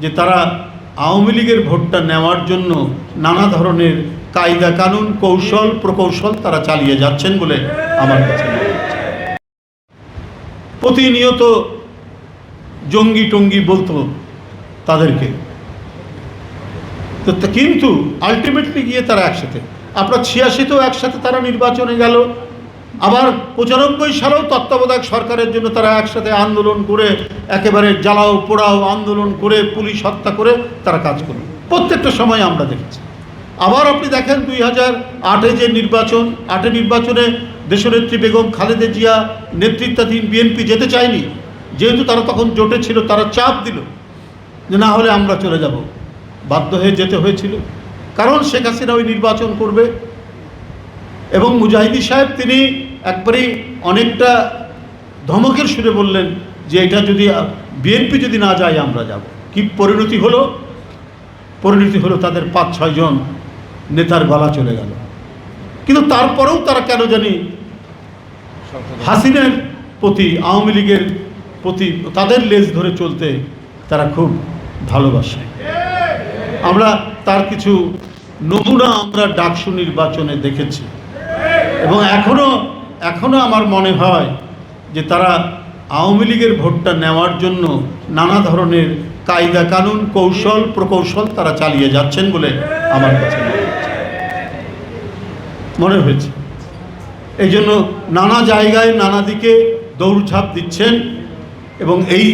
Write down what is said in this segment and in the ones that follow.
যে তারা আওয়ামী লীগের ভোটটা নেওয়ার জন্য নানা ধরনের কায়দা কানুন, কৌশল, প্রকৌশল তারা চালিয়ে যাচ্ছেন বলে আমার কাছে। প্রতিনিয়ত জঙ্গি টঙ্গি বলতো তাদেরকে কিন্তু আলটিমেটলি গিয়ে তারা একসাথে আপনার ছিয়াশিতেও একসাথে তারা নির্বাচনে গেল আবার পঁচানব্বই সালেও তত্ত্বাবধায়ক সরকারের জন্য তারা একসাথে আন্দোলন করে, একেবারে জ্বালাও, পোড়াও, আন্দোলন করে, পুলিশ হত্যা করে তারা কাজ করল। প্রত্যেকটা সময় আমরা দেখেছি। আবার আপনি দেখেন দুই হাজার আটে যে নির্বাচন, আটে নির্বাচনে দেশনেত্রী বেগম খালেদা জিয়া নেতৃত্বাধীন বিএনপি যেতে চায়নি, যেহেতু তারা তখন জোটে ছিল, তারা চাপ দিল যে না হলে আমরা চলে যাব। বাধ্য হয়ে যেতে হয়েছিল। কারণ শেখ হাসিনা ওই নির্বাচন করবে এবং মুজাহিদি সাহেব তিনি একবারেই অনেকটা ধমকের সুরে বললেন যে এটা যদি বিএনপি যদি না যায়, আমরা যাব। কি পরিণতি হলো? পরিণতি হলো তাদের পাঁচ ছয়জন নেতার গলা চলে গেল। কিন্তু তারপরেও তারা কেন জানি হাসিনের প্রতি, আওয়ামী লীগের প্রতি, তাদের লেজ ধরে চলতে তারা খুব ভালোবাসে। আমরা তার কিছু নমুনা আমরা ডাকসু নির্বাচনে দেখেছি। এবং এখনও এখনও আমার মনে হয় যে তারা আওয়ামী লীগের ভোটটা নেওয়ার জন্য নানা ধরনের কায়দা কানুন, কৌশল, প্রকৌশল তারা চালিয়ে যাচ্ছেন বলে আমার কাছে মনে হচ্ছে। মনে হয়েছে। এই জন্য নানা জায়গায় নানা দিকে দৌড়ঝাঁপ দিচ্ছেন এবং এই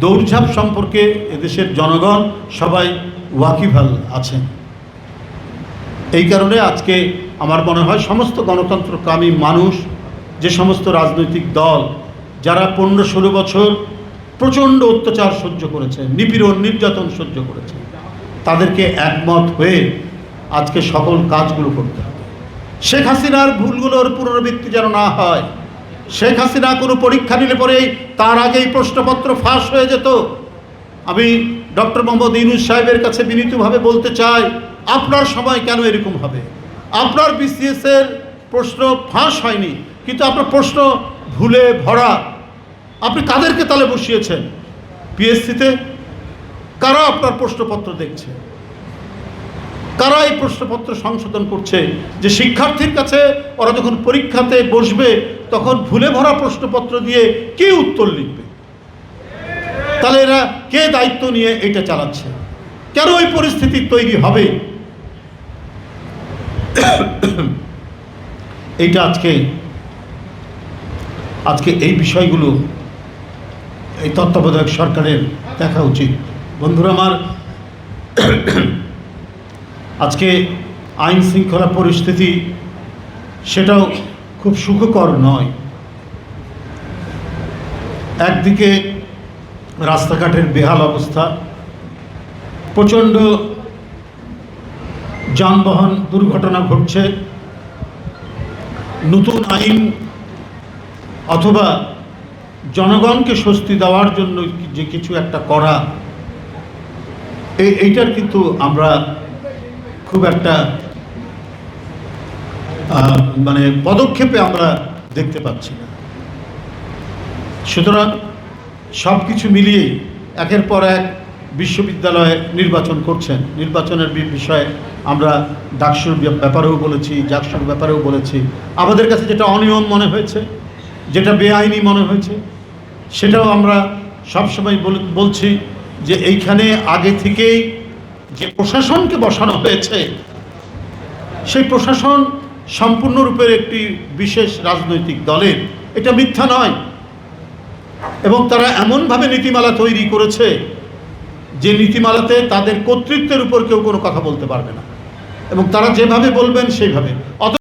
দৌড়ঝাঁপ সম্পর্কে এদেশের জনগণ সবাই ওয়াকিভাল আছেন। এই কারণে আজকে আমার মনে হয় সমস্ত গণতন্ত্রকামী মানুষ যে সমস্ত রাজনৈতিক দল যারা পনেরো ষোলো বছর প্রচণ্ড অত্যাচার সহ্য করেছে, নিপীড়ন, নির্যাতন সহ্য করেছে, তাদেরকে একমত হয়ে আজকে সকল কাজগুলো করতে হবে। শেখ হাসিনার ভুলগুলোর পুনরাবৃত্তি যেন না হয়, শেখ হাসিনা কোনো পরীক্ষা নিলে পরেই তার আগেই প্রশ্নপত্র ফাঁস হয়ে যেত। আমি ডক্টর মোহাম্মদ ইউনুস সাহেবের কাছে বিনীতভাবে বলতে চাই, আপনার সময় কেন এরকম হবে? আপনার বিসিএস এর প্রশ্ন ফাঁস হয়নি কিন্তু আপনার প্রশ্ন ভুলে ভরা। আপনি কাদেরকে তালে বসিয়েছেন? পিএসসিতে? কারা আপনার প্রশ্নপত্র দেখছে? কারা এই প্রশ্নপত্র সংশোধন করছে? যে শিক্ষার্থীর কাছে ওরা যখন পরীক্ষাতে বসবে, তখন ভুলে ভরা প্রশ্নপত্র দিয়ে কে উত্তর লিখবে? তাহলে এরা কে দায়িত্ব নিয়ে এটা চালাচ্ছে? কেন ওই পরিস্থিতি তৈরি হবে? এইটা আজকে আজকে এই বিষয়গুলো এই তত্ত্বাবধায়ক সরকারের দেখা উচিত। বন্ধুরা আমার, আজকে আইন শৃঙ্খলা পরিস্থিতি সেটাও খুব সুখকর নয়। একদিকে রাস্তাঘাটের বেহাল অবস্থা, প্রচণ্ড যানবাহন দুর্ঘটনা ঘটছে, নতুন আইন অথবা জনগণকে স্বস্তি দেওয়ার জন্য যে কিছু একটা করা এই এইটার কিন্তু আমরা খুব একটা মানে পদক্ষেপে আমরা দেখতে পাচ্ছি না। সুতরাং সব কিছু মিলিয়ে একের পর এক বিশ্ববিদ্যালয়ে নির্বাচন করছেন। নির্বাচনের বিষয়ে আমরা ডাকসুর ব্যাপারেও বলেছি, জাকসুর ব্যাপারেও বলেছি। আমাদের কাছে যেটা অনিয়ম মনে হয়েছে যেটা বেআইনি মনে হয়েছে, সেটাও আমরা সবসময় বলছি যে এইখানে আগে থেকেই যে প্রশাসনকে বসানো হয়েছে, সেই প্রশাসন সম্পূর্ণরূপের একটি বিশেষ রাজনৈতিক দলের। এটা মিথ্যা নয়। এবং তারা এমনভাবে নীতিমালা তৈরি করেছে যে নীতিমালাতে তাদের কর্তৃত্বের উপর কেউ কোনো কথা বলতে পারবে না। এবং তারা যেভাবে বলবেন সেইভাবে। অত